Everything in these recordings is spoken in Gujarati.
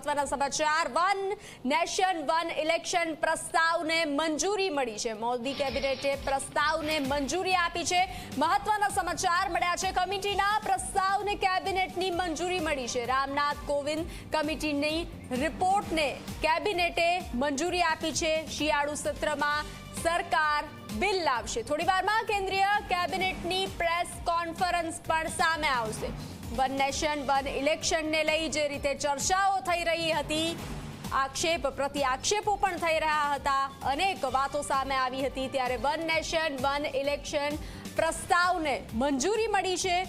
મહત્વના સમાચાર. વન નેશન, વન ઇલેક્શન પ્રસ્તાવને મંજૂરી મળી છે. મોદી કેબિનેટે પ્રસ્તાવને મંજૂરી આપી છે. મહત્વના સમાચાર મળ્યા છે. કમિટીના પ્રસ્તાવને કેબિનેટની મંજૂરી મળી છે. રામનાથ કોવિંદ કમિટીની રિપોર્ટને કેબિનેટે મંજૂરી આપી છે. શિયાળુ સત્રમાં સરકાર બિલ લાવશે. થોડી વારમાં કેન્દ્રીય કેબિનેટની પ્રેસ કોન્ફરન્સ પણ સામે આવશે. વન નેશન, વન ઇલેક્શનને લઈ જે રીતે ચર્ચાઓ થઈ રહી હતી, આક્ષેપ પ્રતિ આક્ષેપો પણ થઈ રહ્યા હતા. અનેક વાતો સામે આવી હતી ત્યારે વન નેશન, વન ઇલેક્શન પ્રસ્તાવને મંજૂરી મળી છે.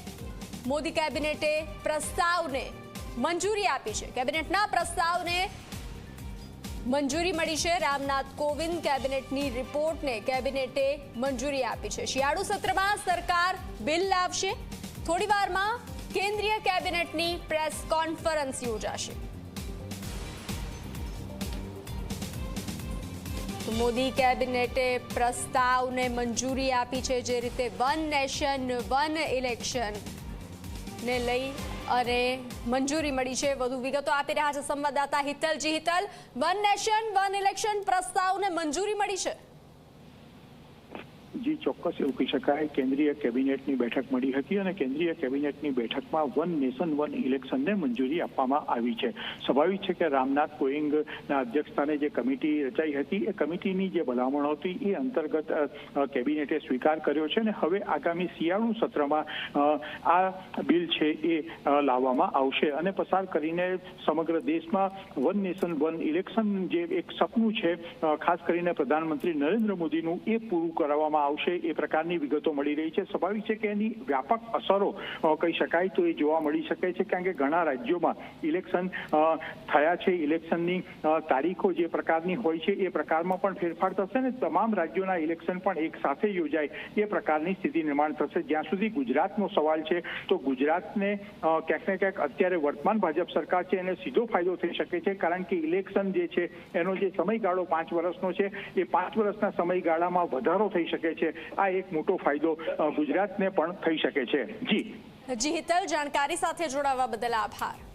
મોદી કેબિનેટે પ્રસ્તાવને મંજૂરી આપી છે. કેબિનેટના પ્રસ્તાવને મંજૂરી મળી છે. રામનાથ કોવિંદ કેબિનેટની રિપોર્ટને કેબિનેટે મંજૂરી આપી છે. શિયાળુ સત્રમાં સરકાર બિલ લાવશે. થોડી વારમાં કેન્દ્રીય કેબિનેટની પ્રેસ કોન્ફરન્સ યોજાશે. મોદી કેબિનેટે પ્રસ્તાવને મંજૂરી આપી છે જે રીતે વન નેશન, વન ઇલેક્શન ને લઈ અને મંજૂરી મળી છે. વધુ વિગતો આપી રહ્યા છે સંવાદદાતા હિતલજી. Hital, one nation, one election પ્રસ્તાવને મંજૂરી મળી છે. જી ચોક્કસ એવું કહી શકાય. કેન્દ્રીય કેબિનેટની બેઠક મળી હતી અને કેન્દ્રીય કેબિનેટની બેઠકમાં વન નેશન, વન ઇલેક્શનને મંજૂરી આપવામાં આવી છે. સ્વાભાવિક છે કે રામનાથ કોવિંદના અધ્યક્ષસ્થાને જે કમિટી રચાઈ હતી, એ કમિટીની જે ભલામણો હતી એ અંતર્ગત કેબિનેટે સ્વીકાર કર્યો છે અને હવે આગામી શિયાળુ સત્રમાં આ બિલ છે એ લાવવામાં આવશે. અને પસાર કરીને સમગ્ર દેશમાં વન નેશન, વન ઇલેક્શન જે એક સપનું છે ખાસ કરીને પ્રધાનમંત્રી નરેન્દ્ર મોદીનું એ પૂરું કરવામાં આવશે એ પ્રકારની વિગતો મળી રહી છે. સ્વાભાવિક છે કે એની વ્યાપક અસરો કહી શકાય તો એ જોવા મળી શકે છે કારણ કે ઘણા રાજ્યોમાં ઇલેક્શન થયા છે. ઇલેક્શનની તારીખો જે પ્રકારની હોય છે એ પ્રકારમાં પણ ફેરફાર થશે ને તમામ રાજ્યોના ઇલેક્શન પણ એક સાથે યોજાય એ પ્રકારની સ્થિતિ નિર્માણ થશે. જ્યાં સુધી ગુજરાતનો સવાલ છે, તો ગુજરાતને ક્યાંક ને ક્યાંક અત્યારે વર્તમાન ભાજપ સરકાર છે એને સીધો ફાયદો થઈ શકે છે કારણ કે ઇલેક્શન જે છે એનો જે સમયગાળો પાંચ વર્ષનો છે, એ પાંચ વર્ષના સમયગાળામાં વધારો થઈ શકે છે. આ એક મોટો ફાયદો ગુજરાતને પણ થઈ શકે છે. જી. જી, હિતલ, જાણકારી સાથે જોડાવા બદલ આભાર.